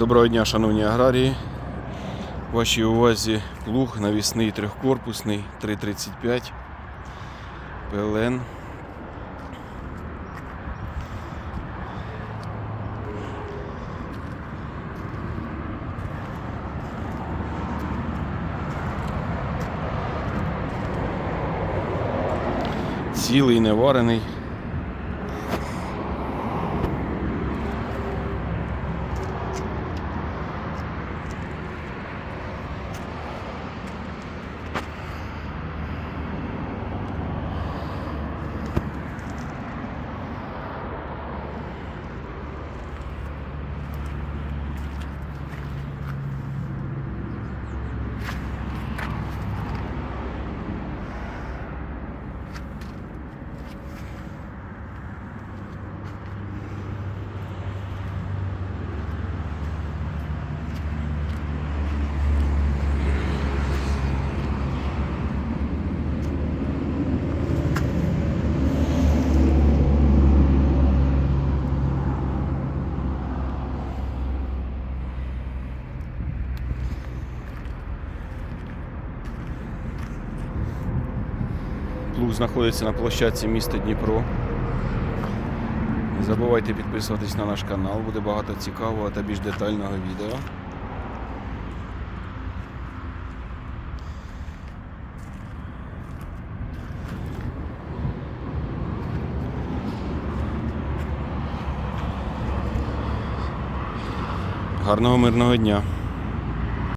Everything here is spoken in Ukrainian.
Доброго дня, шановні аграрії. Вашій увазі плуг навісний трьохкорпусний 335 ПЛН. Цілий, не Плуг знаходиться на площадці міста Дніпро. Не забувайте підписуватись на наш канал, буде багато цікавого та більш детального відео. Гарного мирного дня!